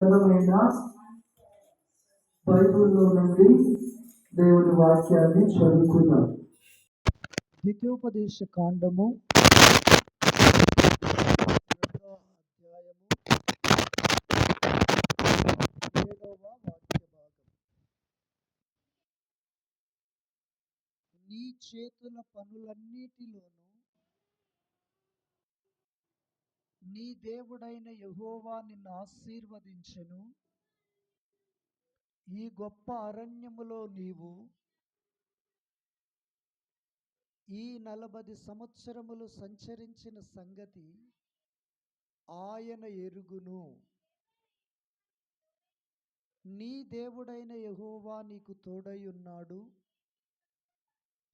గ్రంథమైన బైబుల్లో నుండి దేవుని వాక్యాన్ని చదువుకుందాం. ద్వితీయోపదేశ కాండము నీ చేతుల పనులన్నిటిలోనూ నీ దేవుడైన యహోవా నిన్ను ఆశీర్వదించెను. ఈ గొప్ప అరణ్యములో నీవు ఈ నలభై సంవత్సరములు సంచరించిన సంగతి ఆయన ఎరుగును. నీ దేవుడైన యహోవా నీకు తోడై ఉన్నాడు.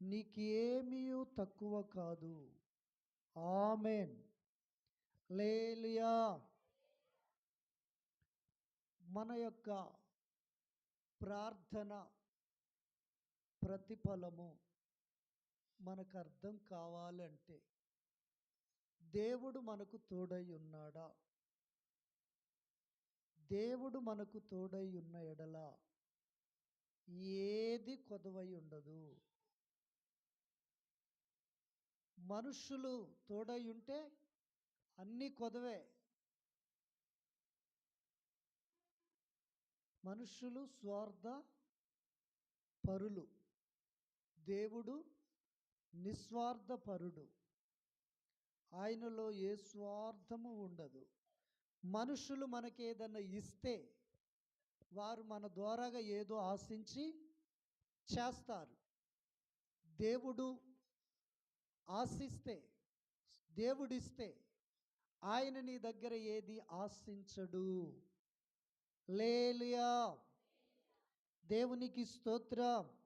నీకేమీ తక్కువ కాదు. ఆమెన్. లేలియా మన యొక్క ప్రార్థన ప్రతిఫలము మనకు అర్థం కావాలంటే దేవుడు మనకు తోడై ఉన్నాడా? దేవుడు మనకు తోడై ఉన్న ఎడల ఏది కొదవై ఉండదు. మనుషులు తోడై ఉంటే అన్నీ కొదవే. మనుషులు స్వార్థ పరులు. దేవుడు నిస్వార్థ పరుడు ఆయనలో ఏ స్వార్థము ఉండదు. మనుషులు మనకి ఏదన్నా ఇస్తే వారు మన ద్వారాగా ఏదో ఆశించి చేస్తారు. దేవుడు ఆశిస్తే దేవుడిస్తే ఆయన నీ దగ్గర ఏది ఆశించడు? లేలియా దేవునికి స్తోత్రం.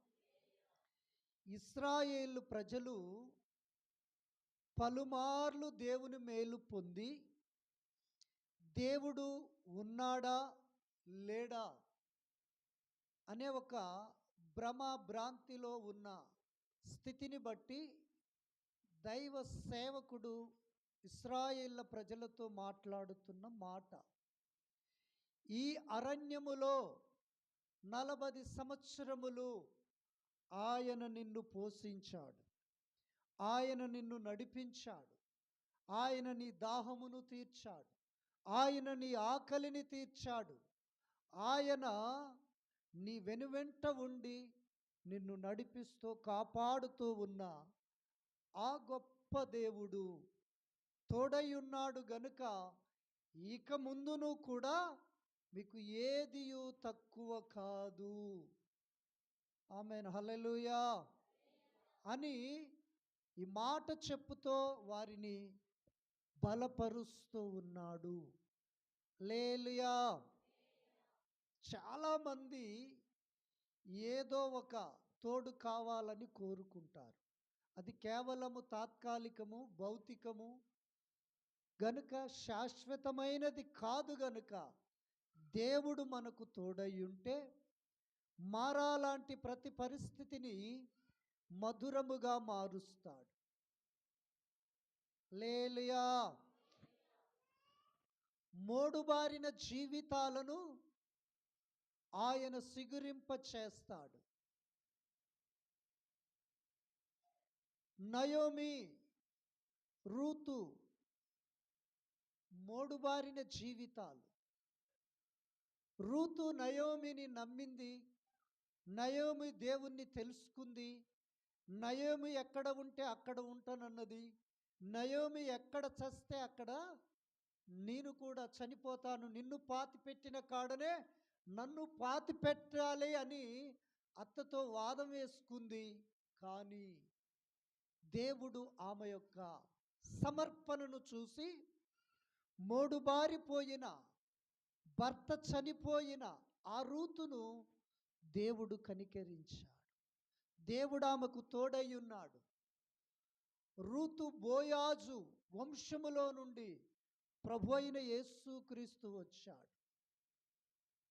ఇస్రాయేలు ప్రజలు పలుమార్లు దేవుని మేలు పొంది దేవుడు ఉన్నాడా? లేడా? అనే ఒక భ్రమ భ్రాంతిలో ఉన్న స్థితిని బట్టి దైవ సేవకుడు ఇస్రాయేళ్ళ ప్రజలతో మాట్లాడుతున్న మాట. ఈ అరణ్యములో నలభై సంవత్సరములు ఆయన నిన్ను పోషించాడు. ఆయన నిన్ను నడిపించాడు. ఆయన నీ దాహమును తీర్చాడు. ఆయన నీ ఆకలిని తీర్చాడు. ఆయన నీ వెనువెంట ఉండి నిన్ను నడిపిస్తూ కాపాడుతూ ఉన్న ఆ గొప్ప దేవుడు తోడై ఉన్నాడు గనుక ఇక ముందును కూడా మీకు ఏది తక్కువ కాదు. ఆమెన్. హలలుయా అని ఈ మాట చెప్పుతో వారిని బలపరుస్తూ ఉన్నాడు. లేలుయా చాలామంది ఏదో ఒక తోడు కావాలని కోరుకుంటారు. అది కేవలము తాత్కాలికము భౌతికము గనుక శాశ్వతమైనది కాదు గనుక దేవుడు మనకు తోడయ్యుంటే మారాలాంటి ప్రతి పరిస్థితిని మధురముగా మారుస్తాడు. లేలుయా మోడుబారిన జీవితాలను ఆయన సిగురింప చేస్తాడు. నయోమి రూతు మోడుబారిన జీవితాలు. రూతు నయోమిని నమ్మింది. నయోమి దేవుణ్ణి తెలుసుకుంది. నయోమి ఎక్కడ ఉంటే అక్కడ ఉంటానన్నది. నయోమి ఎక్కడ చస్తే అక్కడ నేను కూడా చనిపోతాను. నిన్ను పాతి పెట్టిన కాడనే నన్ను పాతి పెట్టాలి అని అత్తతో వాదం వేసుకుంది. కానీ దేవుడు ఆమె యొక్క సమర్పణను చూసి మోడుబారిపోయిన భర్త చనిపోయిన ఆ రూతును దేవుడు కనికరించాడు. దేవుడు ఆమెకు తోడై ఉన్నాడు. రూతు బోయాజు వంశములో నుండి ప్రభు అయిన యేసుక్రీస్తు వచ్చాడు.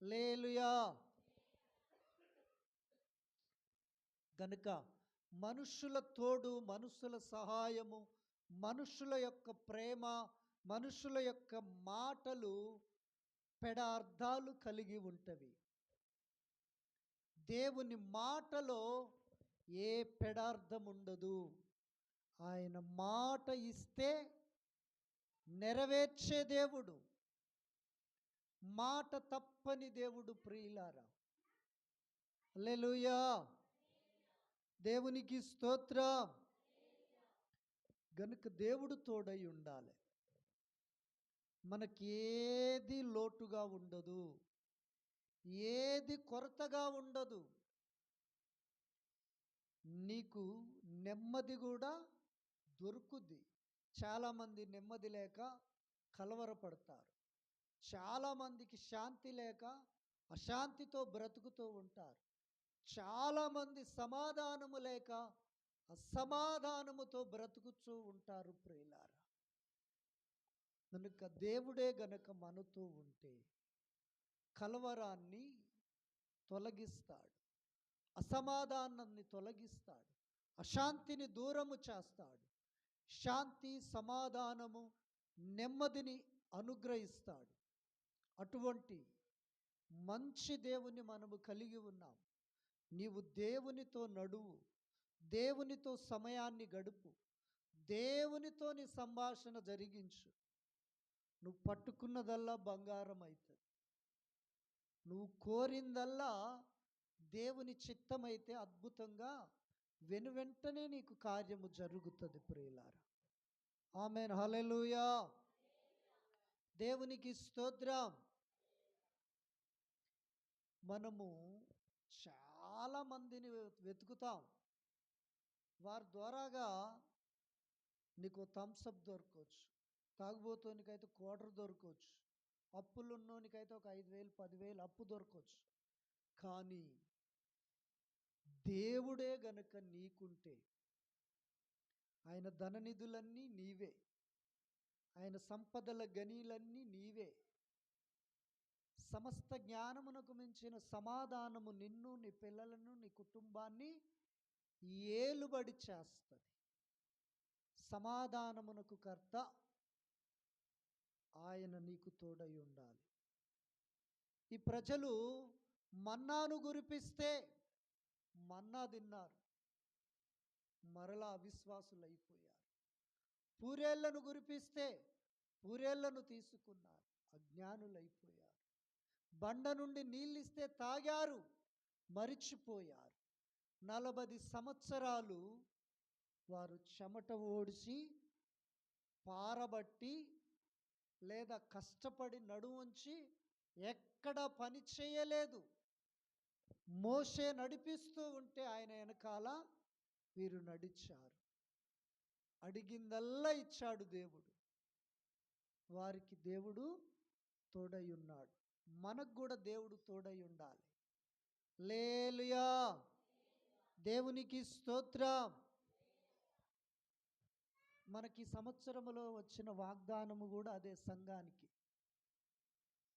లేలుయా గనుక మనుషుల తోడు మనుషుల సహాయము మనుషుల యొక్క ప్రేమ మనుషుల యొక్క మాటలు పెడార్థాలు కలిగి ఉంటవి. దేవుని మాటలో ఏ పెడార్థం ఉండదు. ఆయన మాట ఇస్తే నెరవేర్చే దేవుడు. మాట తప్పని దేవుడు ప్రియులారా. హల్లెలూయా. దేవునికి స్తోత్రం. గనుక దేవుడు తోడై ఉండాలి. మనకి ఏది లోటుగా ఉండదు ఏది కొరతగా ఉండదు. నీకు నెమ్మది కూడా దొరుకుద్ది. చాలామంది నెమ్మది లేక కలవరపడతారు. చాలామందికి శాంతి లేక అశాంతితో బ్రతుకుతూ ఉంటారు. చాలామంది సమాధానము లేక అసమాధానముతో బ్రతుకుతూ ఉంటారు ప్రియులారా. కనుక దేవుడే గనక మనతో ఉంటే కలవరాన్ని తొలగిస్తాడు అసమాధానాన్ని తొలగిస్తాడు అశాంతిని దూరము చేస్తాడు శాంతి సమాధానము నెమ్మదిని అనుగ్రహిస్తాడు. అటువంటి మంచి దేవుని మనము కలిగి ఉన్నాం. నీవు దేవునితో నడువు దేవునితో సమయాన్ని గడుపు దేవునితో నీ సంభాషణ జరిగించు. నువ్వు పట్టుకున్నదల్లా బంగారం అవుతుంది నువ్వు కోరిందల్లా దేవుని చిత్తమైతే అద్భుతంగా వెనువెంటనే నీకు కార్యము జరుగుతుంది ప్రియులారా. ఆమె హలెలుయా దేవునికి స్తోత్రం. మనము చాలా మందిని వె- వెతుకుతాం. వారి ద్వారాగా నీకు థమ్స్అప్ దొరకవచ్చు తాగుబోతోనికైతే క్వార్టర్ దొరకవచ్చు అప్పులు ఉన్నోనికైతే ఒక ఐదు వేలు పదివేలు అప్పు దొరకవచ్చు కానీ దేవుడే గనక నీకుంటే ఆయన ధననిధులన్నీ నీవే. ఆయన సంపదల గనీలన్నీ నీవే. సమస్త జ్ఞానమునకు మించిన సమాధానము నిన్ను నీ పిల్లలను నీ కుటుంబాన్ని ఏలుబడి చేస్తుంది. సమాధానమునకు కర్త ఆయన నీకు తోడై ఉండాలి. ఈ ప్రజలు మన్నాను గురిపిస్తే మన్నా తిన్నారు. మరలా అవిశ్వాసులైపోయారు. పూరేళ్ళను గురిపిస్తే పూరేళ్ళను తీసుకున్నారు. అజ్ఞానులైపోయారు. బండ నుండి నీళ్ళిస్తే తాగారు. మరిచిపోయారు. నలభై సంవత్సరాలు వారు చెమట ఓడిసి పారబట్టి లేదా కష్టపడి నడువుంచి ఎక్కడ పని చేయలేదు. మోసే నడిపిస్తూ ఉంటే ఆయన వెనకాల వీరు నడిచారు. అడిగిందల్లా ఇచ్చాడు దేవుడు. వారికి దేవుడు తోడై ఉన్నాడు. మనకు కూడా దేవుడు తోడై ఉండాలి. లేలుయా దేవునికి స్తోత్రం. మనకి సంవత్సరములో వచ్చిన వాగ్దానము కూడా అదే సంఘానికి.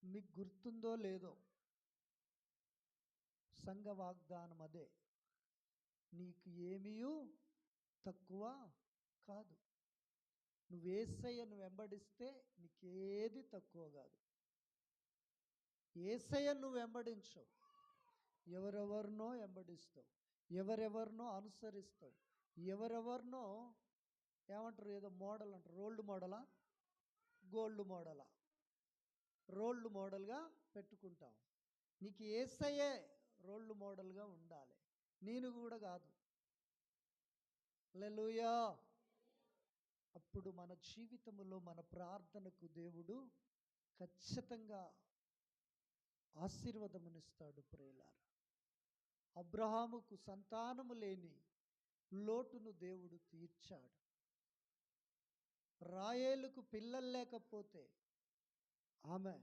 మీకు గుర్తుందో లేదో సంఘ వాగ్దానం అదే. నీకు ఏమీయూ తక్కువ కాదు. నువ్వు ఏసయ్యను వెంబడిస్తే నీకేది తక్కువ కాదు. ఏసయ్యను నువ్వు వెంబడించవు. ఎవరెవరినో వెంబడిస్తావు. ఎవరెవరినో అనుసరిస్తావు. ఎవరెవరినో ఏమంటారు? ఏదో మోడల్ అంటారు. రోల్డ్ మోడలా? గోల్డ్ మోడలా? రోల్డ్ మోడల్గా పెట్టుకుంటాం. నీకు ఏసయ్యే రోల్డ్ మోడల్గా ఉండాలి. నేను కూడా కాదు. లెలుయా అప్పుడు మన జీవితంలో మన ప్రార్థనకు దేవుడు ఖచ్చితంగా ఆశీర్వాదమునిస్తాడు ప్రేలార అబ్రహాముకు సంతానము లేని లోటును దేవుడు తీర్చాడు. రాయేలుకు పిల్లలు లేకపోతే ఆమె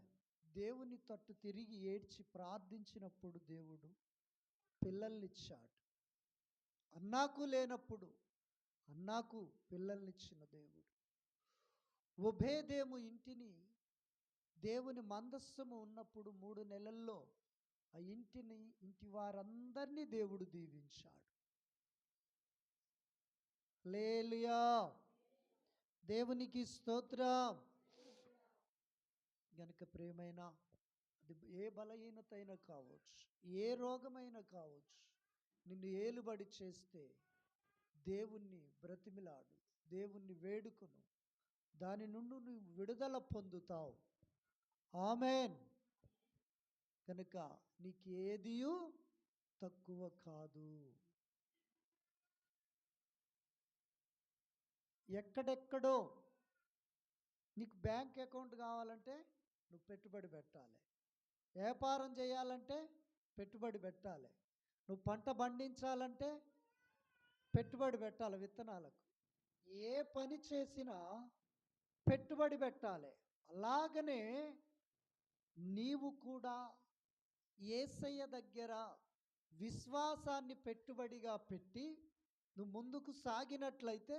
దేవుని తట్టు తిరిగి ఏడ్చి ప్రార్థించినప్పుడు దేవుడు పిల్లల్నిచ్చాడు. అన్నాకు లేనప్పుడు అన్నాకు పిల్లల్నిచ్చిన దేవుడు. ఉభేదేము ఇంటిని దేవుని మందస్సము ఉన్నప్పుడు మూడు నెలల్లో ఆ ఇంటిని ఇంటి వారందరినీ దేవుడు దీవించాడు. లేలియా దేవునికి స్తోత్రం. గనుక ప్రేమైన అది ఏ బలహీనత అయినా కావచ్చు ఏ రోగమైనా కావచ్చు నిన్ను ఏలుబడి చేస్తే దేవుణ్ణి బ్రతిమిలాడు దేవుణ్ణి వేడుకును. దాని నుండి నువ్వు విడుదల పొందుతావు. ఆమెన్. కనుక నీకు తక్కువ కాదు. ఎక్కడెక్కడో నీకు బ్యాంక్ అకౌంట్ కావాలంటే నువ్వు పెట్టుబడి పెట్టాలి. వ్యాపారం చేయాలంటే పెట్టుబడి పెట్టాలి. నువ్వు పంట పండించాలంటే పెట్టుబడి పెట్టాలి విత్తనాలకు. ఏ పని చేసినా పెట్టుబడి పెట్టాలి. అలాగనే నీవు కూడా ఏసయ్య దగ్గర విశ్వాసాన్ని పెట్టుబడిగా పెట్టి నువ్వు ముందుకు సాగినట్లయితే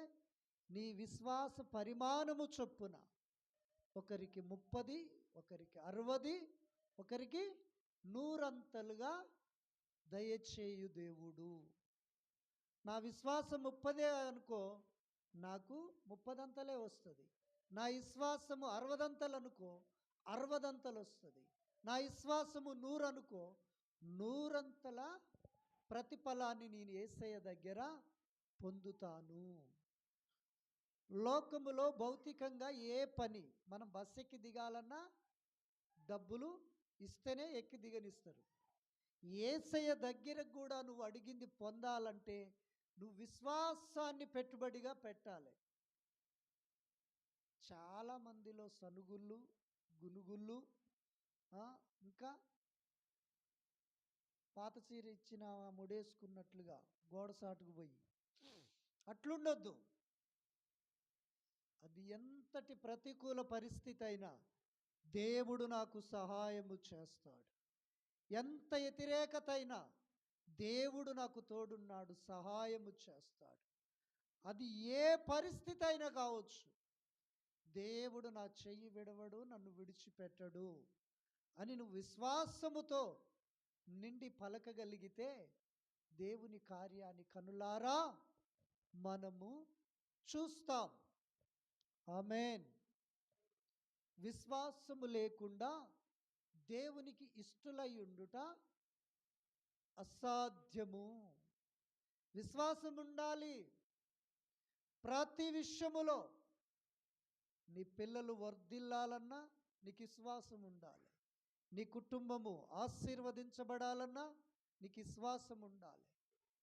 నీ విశ్వాస పరిమాణము చొప్పున ఒకరికి ముప్పది ఒకరికి అరవది ఒకరికి నూరంతలుగా దయచేయు దేవుడు. నా విశ్వాసం ముప్పదే అనుకో నాకు ముప్పదంతలే వస్తుంది. నా విశ్వాసము అరవదంతలు అనుకో అరవదంతలు వస్తుంది. నా విశ్వాసము నూరు అనుకో నూరంతల ప్రతిఫలాన్ని నేను ఏసయ్య దగ్గర పొందుతాను. లోకములో భౌతికంగా ఏ పని మనం బస్ ఎక్కి దిగాలన్నా డబ్బులు ఇస్తేనే ఎక్కి దిగనిస్తారు. ఏసయ్య దగ్గర కూడా నువ్వు అడిగింది పొందాలంటే నువ్వు విశ్వాసాన్ని పెట్టుబడిగా పెట్టాలి. చాలామందిలో సనుగుళ్ళు గునుగుళ్ళు ఇంకా పాత చీర ఇచ్చిన ముడేసుకున్నట్లుగా గోడ సాటుకు పోయి. అట్లుండొద్దు. అది ఎంతటి ప్రతికూల పరిస్థితి అయినా దేవుడు నాకు సహాయము చేస్తాడు. ఎంత వ్యతిరేకత అయినా దేవుడు నాకు తోడున్నాడు సహాయము చేస్తాడు. అది ఏ పరిస్థితి అయినా కావచ్చు. దేవుడు నా చెయ్యి విడవడు నన్ను విడిచిపెట్టడు అని నువ్వు విశ్వాసముతో నిండి పలకగలిగితే దేవుని కార్యాన్ని కనులారా మనము చూస్తాం. ఆమెన్. విశ్వాసము లేకుండా దేవునికి ఇష్టలై ఉండుట అసాధ్యము. విశ్వాసం ఉండాలి ప్రతి విషయములో నీ పిల్లలు వర్ధిల్లాలన్నా నీకు విశ్వాసం ఉండాలి నీ కుటుంబము ఆశీర్వదించబడాలన్నా నీకు విశ్వాసం ఉండాలి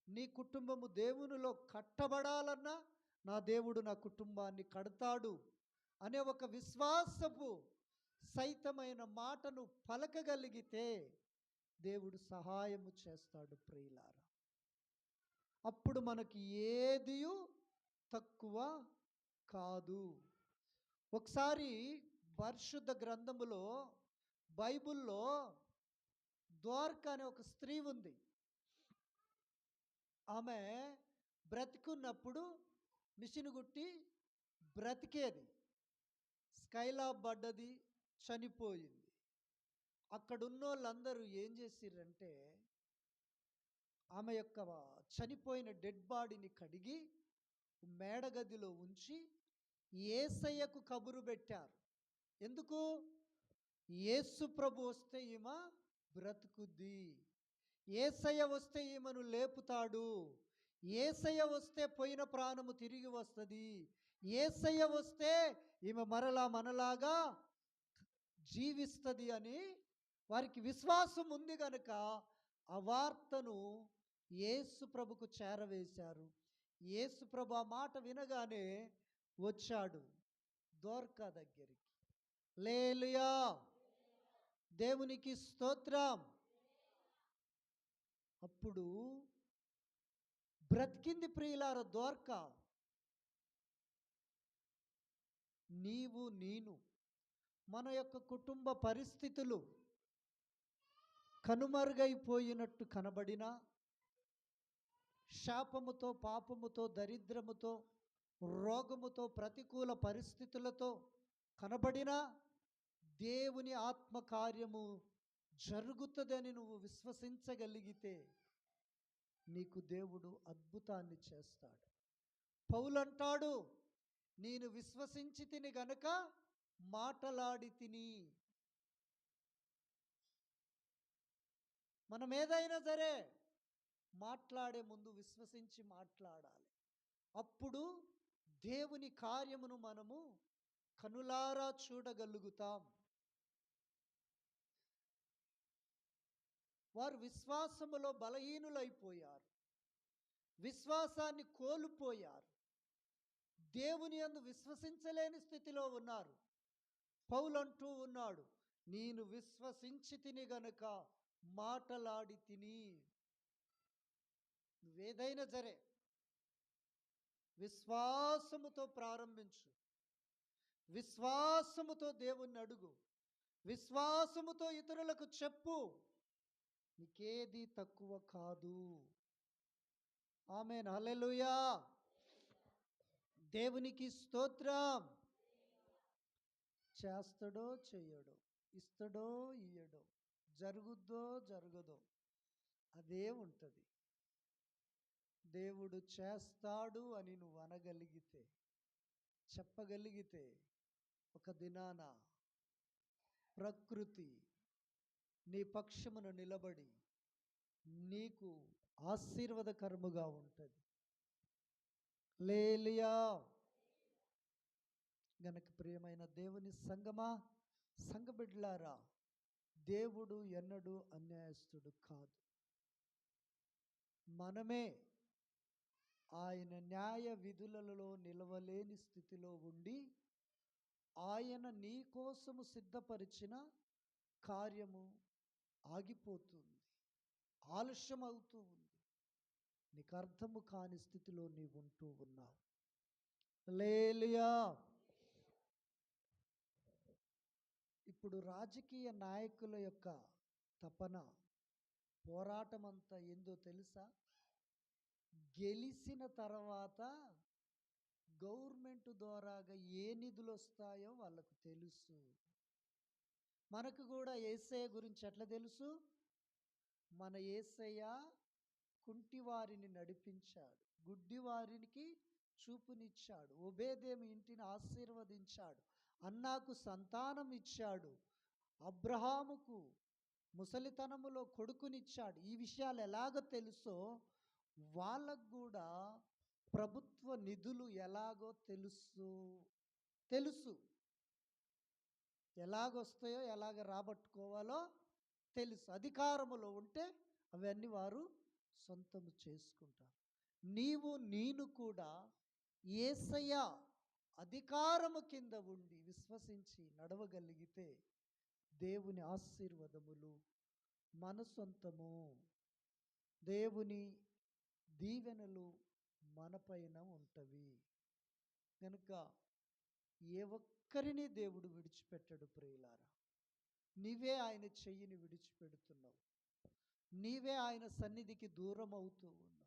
నీ కుటుంబము దేవునిలో కట్టబడాలన్నా నా దేవుడు నా కుటుంబాన్ని కడతాడు అనే ఒక విశ్వాసపు సైతమైన మాటను పలకగలిగితే దేవుడు సహాయము చేస్తాడు ప్రియులార. అప్పుడు మనకి ఏదియు తక్కువ కాదు. ఒకసారి పరిశుద్ధ గ్రంథములో బైబిల్లో ద్వార్క అనే ఒక స్త్రీ ఉంది. ఆమె బ్రతికున్నప్పుడు మిషన్ గుట్టి బ్రతికేది. స్కైలాబ్ పడ్డది చనిపోయింది. అక్కడున్న వాళ్ళందరూ ఏం చేసిర్రంటే ఆమె యొక్క చనిపోయిన డెడ్ బాడీని కడిగి మేడగదిలో ఉంచి ఏసయ్యకు కబురు పెట్టారు. ఎందుకు? ఏసు ప్రభు వస్తే ఈమె బ్రతుకుద్ది. ఏసయ్య వస్తే ఈమెను లేపుతాడు. ఏసయ్య వస్తే పోయిన ప్రాణము తిరిగి వస్తుంది. ఏసయ్య వస్తే ఈమె మరలా మనలాగా జీవిస్తుంది అని వారికి విశ్వాసం ఉంది కనుక ఆ వార్తను యేసు ప్రభుకు చేరవేశారు. యేసు ప్రభు ఆ మాట వినగానే వచ్చాడు దోర్కా దగ్గరికి. లేలుయా దేవునికి స్తోత్రం. అప్పుడు బ్రతికింది ప్రియులార దోర్క నీవు నేను మన యొక్క కుటుంబ పరిస్థితులు కనుమరుగైపోయినట్టు కనబడినా శాపముతో పాపముతో దరిద్రముతో రోగముతో ప్రతికూల పరిస్థితులతో కనబడినా దేవుని ఆత్మకార్యము జరుగుతుందని నువ్వు విశ్వసించగలిగితే నీకు దేవుడు అద్భుతాన్ని చేస్తాడు. పౌలంటాడు నేను విశ్వసించి తిని గనుక మాటలాడి తిని. మనం ఏదైనా సరే మాట్లాడే ముందు విశ్వసించి మాట్లాడాలి. అప్పుడు దేవుని కార్యమును మనము కనులారా చూడగలుగుతాం. వారు విశ్వాసములో బలహీనులైపోయారు. విశ్వాసాన్ని కోల్పోయారు. దేవుని అందు విశ్వసించలేని స్థితిలో ఉన్నారు. పౌలంటూ ఉన్నాడు నేను విశ్వసించి తిని గనుక మాటలాడి తిని. నువ్వేదైనా సరే విశ్వాసముతో ప్రారంభించు. విశ్వాసముతో దేవుణ్ణి అడుగు. విశ్వాసముతో ఇతరులకు చెప్పు. నీకేది తక్కువ కాదు. ఆమె హల్లెలూయా. దేవునికి స్తోత్రం. చేస్తాడో చెయ్యడో ఇస్తాడో ఇయ్యడో జరుగుద్దో జరగదో అదే ఉంటుంది. దేవుడు చేస్తాడు అని నువ్వు అనగలిగితే చెప్పగలిగితే ఒక దినాన ప్రకృతి నీ పక్షమును నిలబడి నీకు ఆశీర్వాదకరముగా ఉంటుంది. లేలియా గనక ప్రియమైన దేవుని సంగమా సంగబిడ్లారా దేవుడు ఎన్నడూ అన్యాయస్తుడు కాదు. మనమే ఆయన న్యాయ విధులలో నిలవలేని స్థితిలో ఉండి ఆయన నీ కోసము సిద్ధపరిచిన కార్యము ఆగిపోతుంది. ఆలస్యం అవుతూ ఉంది. నీకు అర్థము కాని స్థితిలో నీవు ఉంటూ ఉన్నావు. లేలియా ఇప్పుడు రాజకీయ నాయకుల యొక్క తపన పోరాటం అంతా ఏందో తెలుసా? గెలిచిన తర్వాత గవర్నమెంట్ ద్వారాగా ఏ నిధులు వస్తాయో వాళ్ళకు తెలుసు. మనకు కూడా ఏసఐ గురించి ఎట్లా తెలుసు? మన ఏసయ్య కుంటివారిని నడిపించాడు. గుడ్డివారికి చూపునిచ్చాడు. ఉబేదేమి ఇంటిని ఆశీర్వదించాడు. అన్నాకు సంతానం ఇచ్చాడు. అబ్రహాముకు ముసలితనములో కొడుకునిచ్చాడు. ఈ విషయాలు ఎలాగో తెలుసో వాళ్ళకు కూడా ప్రభుత్వ నిధులు ఎలాగో తెలుసు. తెలుసు. ఎలాగొస్తాయో ఎలాగ రాబట్టుకోవాలో తెలుసు. అధికారములో ఉంటే అవన్నీ వారు సొంతము చేసుకుంటారు. నీవు నేను కూడా ఏసయ్య అధికారము కింద ఉండి విశ్వసించి నడవగలిగితే దేవుని ఆశీర్వాదములు మన సొంతము. దేవుని దీవెనలు మనపైన ఉంటవి. కనుక ఏ ఒక్కరిని దేవుడు విడిచిపెట్టడు ప్రియులారా. నీవే ఆయన చెయ్యిని విడిచిపెడుతున్నావు. నీవే ఆయన సన్నిధికి దూరం అవుతూ ఉన్నావు.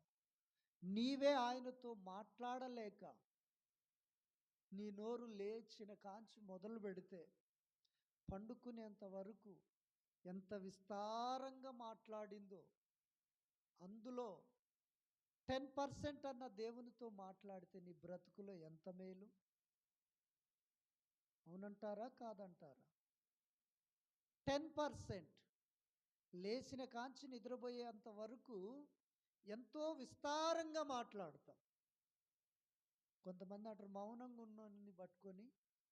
నీవే ఆయనతో మాట్లాడలేక నీ నోరు లేచిన కాంచి మొదలు పెడితే పండుకునేంత వరకు ఎంత విస్తారంగా మాట్లాడిందో అందులో టెన్ పర్సెంట్ అన్న దేవునితో మాట్లాడితే నీ బ్రతుకులో ఎంత మేలు? అవునంటారా? కాదంటారా? టెన్ పర్సెంట్ లేచిన కాంచి నిద్రపోయేంత వరకు ఎంతో విస్తారంగా మాట్లాడతాం. కొంతమంది అంటారు మౌనంగా ఉన్నోని పట్టుకొని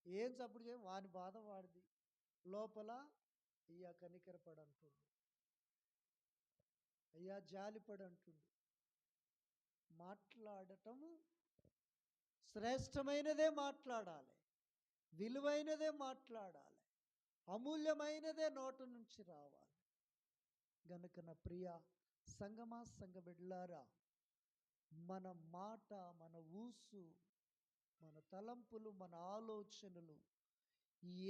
ఏం చప్పుడు చేయ? వాని బాధ వాడిది. లోపల అయ్యా కనికరపడు అంటుండు అయ్యా జాలిపడు అంటుండు మాట్లాడటము శ్రేష్టమైనదే మాట్లాడాలి. విలువైనదే మాట్లాడాలి. అమూల్యమైనదే నోటు నుంచి రావాలి. గనుక నా ప్రియ సంగమా సంగ బిడ్లారా మన మాట మన ఊసు మన తలంపులు మన ఆలోచనలు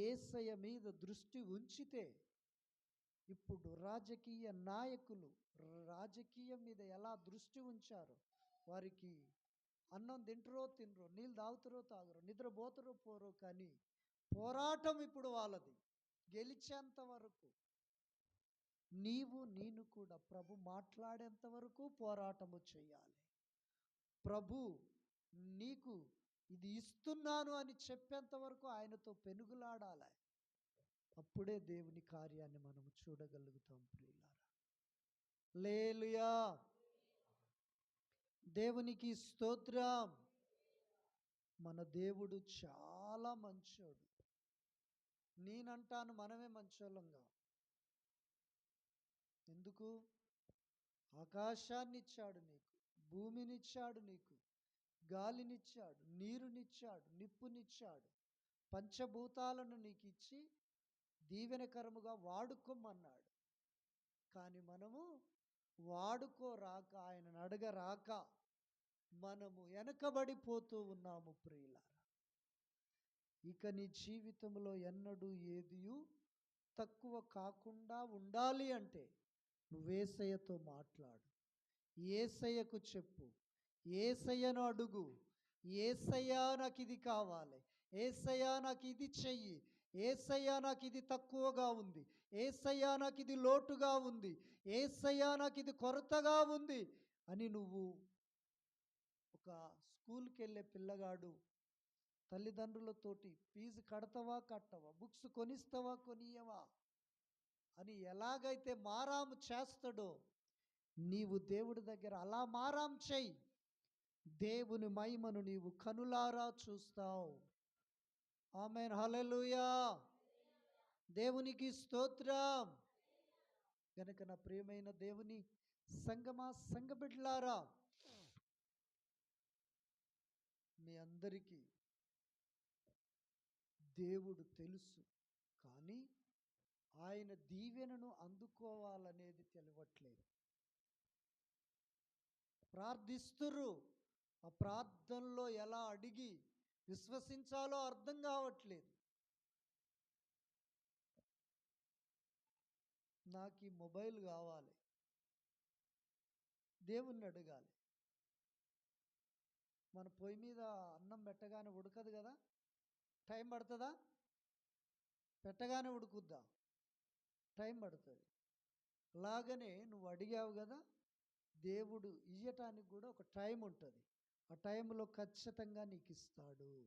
ఏసయ మీద దృష్టి ఉంచితే ఇప్పుడు రాజకీయ నాయకులు రాజకీయం మీద ఎలా దృష్టి ఉంచారో వారికి అన్నం తింటరో తినరో నీళ్ళు తాగుతారో తాగరో నిద్రపోతారో పోరో కానీ పోరాటం ఇప్పుడు వాళ్ళది. గెలిచేంత వరకు నీవు నేను కూడా ప్రభు మాట్లాడేంత వరకు పోరాటము చేయాలి. ప్రభు నీకు ఇది ఇస్తున్నాను అని చెప్పేంత వరకు ఆయనతో పెనుగులాడాలి. అప్పుడే దేవుని కార్యాన్ని మనం చూడగలుగుతాం ప్రియులారా. లేలుయా దేవునికి స్తోత్రం. మన దేవుడు చాలా మంచోడు. నేనంటాను మనమే మంచోళ్ళంగా. ఎందుకు? ఆకాశాన్ని ఇచ్చాడు నీకు భూమినిచ్చాడు నీకు గాలినిచ్చాడు నీరునిచ్చాడు నిప్పునిచ్చాడు పంచభూతాలను నీకు ఇచ్చి దీవెనకరముగా వాడుకోమన్నాడు. కానీ మనము వాడుకోరాక ఆయనను అడగరాక మనము వెనకబడిపోతూ ఉన్నాము ప్రియులారా. ఇక నీ జీవితంలో ఎన్నడూ ఏదియు తక్కువ కాకుండా ఉండాలి అంటే నువ్వేసయ్యతో మాట్లాడు. ఏసయ్యకు చెప్పు. ఏసయ్యను అడుగు. ఏసయ్యా నాకు ఇది కావాలి. ఏసయ్యా నాకు ఇది చెయ్యి. ఏసయ్యా నాకు ఇది తక్కువగా ఉంది. ఏసయ్యా నాకు ఇది లోటుగా ఉంది. ఏసయ్యా నాకు ఇది కొరతగా ఉంది అని నువ్వు ఒక స్కూల్కి వెళ్ళే పిల్లగాడు తల్లిదండ్రులతోటి ఫీజు కడతావా కట్టవా బుక్స్ కొనిస్తావా కొనియవా అని ఎలాగైతే మారాము చేస్తాడో నీవు దేవుడి దగ్గర అలా మారాం చెయ్యి దేవుని మహిమను నీవు కనులారా చూస్తావు. ఆమె హలలుయా దేవునికి స్తోత్రం. కనుక నా ప్రియమైన దేవుని సంగమా సంగబిడ్లారా మీ అందరికీ దేవుడు తెలుసు. కానీ ఆయన దీవెనను అందుకోవాలనేది తెలియట్లేదు ప్రార్థిస్తురు ఆ ప్రార్థనలో ఎలా అడిగి విశ్వసించాలో అర్థం కావట్లేదు. నాకు ఈ మొబైల్ కావాలి. దేవుణ్ణి అడగాలి. మన పొయ్యి మీద అన్నం పెట్టగానే ఉడకదు కదా? టైం పడుతుందా? పెట్టగానే ఉడుకుద్దా? టైం పడుతుంది. అలాగనే నువ్వు అడిగావు కదా దేవుడు ఇయ్యటానికి కూడా ఒక టైం ఉంటుంది. ఆ టైంలో ఖచ్చితంగా నీకు ఇస్తాడు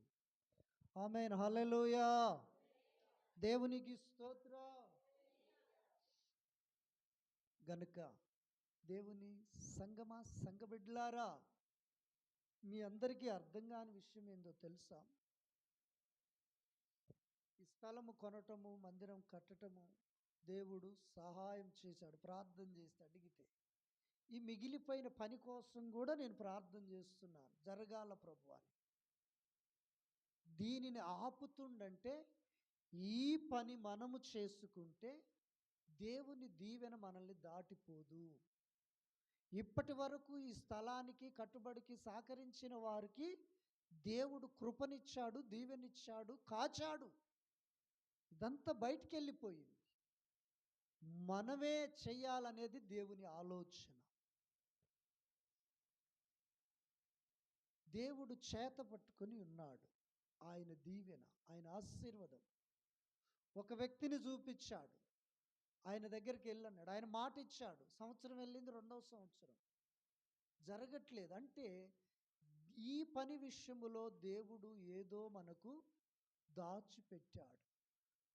ఆమె హలెలుయా దేవునికి స్తోత్ర. గనుక దేవుని సంగమా సంగబిడ్లారా మీ అందరికీ అర్థం కాని విషయం ఏందో తెలుసా? స్థలము కొనటము మందిరం కట్టటము దేవుడు సహాయం చేశాడు ప్రార్థన చేస్తే అడిగితే. ఈ మిగిలిపోయిన పని కోసం కూడా నేను ప్రార్థన చేస్తున్నాను జరగాల ప్రభు అని. దీనిని ఆపుతుండంటే ఈ పని మనము చేసుకుంటే దేవుని దీవెన మనల్ని దాటిపోదు. ఇప్పటి వరకు ఈ స్థలానికి కట్టుబడికి సహకరించిన వారికి దేవుడు కృపనిచ్చాడు దీవెనిచ్చాడు కాచాడు. ఇదంతా బయటికి వెళ్ళిపోయింది మనమే చెయ్యాలనేది దేవుని ఆలోచన. దేవుడు చేత పట్టుకొని ఉన్నాడు. ఆయన దీవెన ఆయన ఆశీర్వాదం. ఒక వ్యక్తిని చూపించాడు. ఆయన దగ్గరికి వెళ్ళన్నాడు. ఆయన మాట ఇచ్చాడు. సంవత్సరం వెళ్ళింది రెండవ సంవత్సరం. జరగట్లేదు. అంటే ఈ పని విషయములో దేవుడు ఏదో మనకు దాచిపెట్టాడు.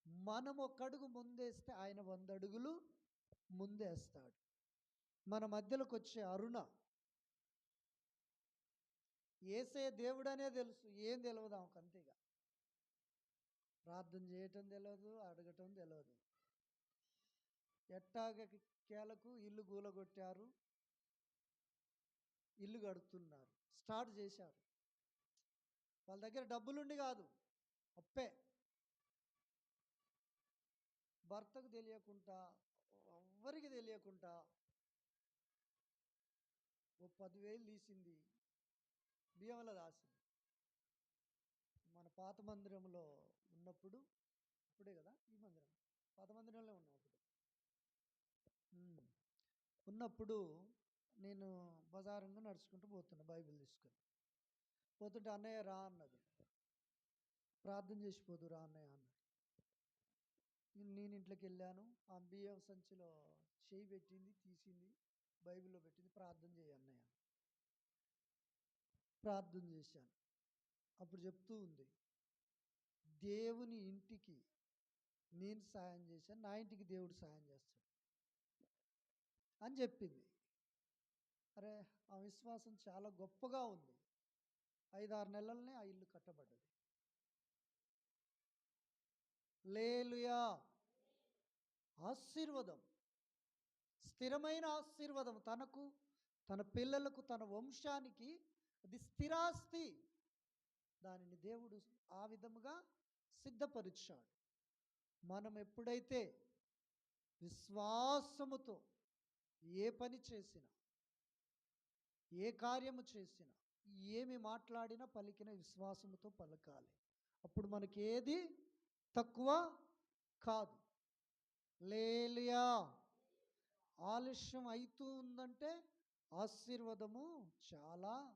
మనం ఒక అడుగు ముందేస్తే ఆయన వంద అడుగులు ముందేస్తాడు. మన మధ్యలోకి వచ్చే అరుణ. ఏసే దేవుడనే తెలుసు. ఏం తెలియదు ఆమెకు అంతేగా. ప్రార్థన చేయటం తెలియదు అడగటం తెలియదు ఎట్టాగ కేలకు ఇల్లు గూలగొట్టారు ఇల్లు కడుతున్నారు. స్టార్ట్ చేశారు. వాళ్ళ దగ్గర డబ్బులుండి కాదు. అప్పే. భర్తకు తెలియకుండా ఎవ్వరికి తెలియకుండా ఓ పదివేలు తీసింది. బియ్యంలో దాసింది మన పాత మందిరంలో ఉన్నప్పుడు అప్పుడే కదా ఈ మందిరం. పాత మందిరంలో ఉన్నాం అప్పుడు ఉన్నప్పుడు నేను బజారంగా నడుచుకుంటూ పోతున్నా బైబిల్ తీసుకొని. పోతుంటే అన్నయ్య రా అన్నది. ప్రార్థన చేసిపోదు రా అన్నయ్య అన్న. నేను- ఇంట్లోకి వెళ్ళాను. ఆ బియ్యం సంచిలో చేయి పెట్టింది తీసింది బైబిల్లో పెట్టింది ప్రార్థన చేయి అన్నయ్య. ప్రార్థన చేశాను. అప్పుడు చెప్తూ ఉంది దేవుని ఇంటికి నేను సాయం చేశాను నా ఇంటికి దేవుడు సాయం చేస్తాడు. అని చెప్పింది. అరే ఆ విశ్వాసం చాలా గొప్పగా ఉంది. ఐదారు నెలలనే ఆ ఇల్లు కట్టబడ్డది. లేలుయా ఆశీర్వాదం స్థిరమైన ఆశీర్వాదం తనకు తన పిల్లలకు తన వంశానికి అది స్థిరాస్తి. దానిని దేవుడు ఆ విధముగా సిద్ధపరిచాడు. మనం ఎప్పుడైతే విశ్వాసముతో ఏ పని చేసినా ఏ కార్యము చేసినా ఏమి మాట్లాడినా పలికిన విశ్వాసముతో పలకాలి. అప్పుడు మనకి ఏది తక్కువ కాదు. లేలియా ఆలస్యం అవుతూ ఉందంటే ఆశీర్వాదము చాలా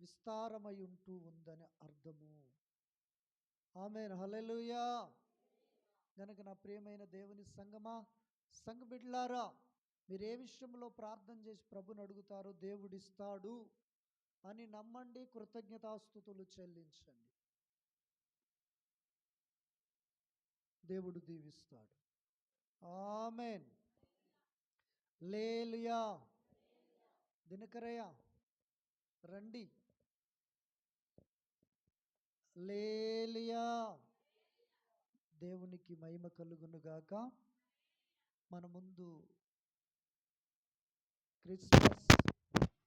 విస్తారమై ఉంటూ ఉందని అర్థము. ఆమె హలెలుయా గనక నా ప్రియమైన దేవుని సంగమా సంఘ బిడ్లారా మీరు ఏ విషయంలో ప్రార్థన చేసి ప్రభుని అడుగుతారో దేవుడిస్తాడు అని నమ్మండి కృతజ్ఞతాస్థుతులు చెల్లించండి. దేవుడు దీవిస్తాడు. ఆమెన్. లేలుయా. దినకరయ్య రండి. లేలియా. దేవునికి మహిమ కలుగునుగాక మన ముందు క్రిస్మస్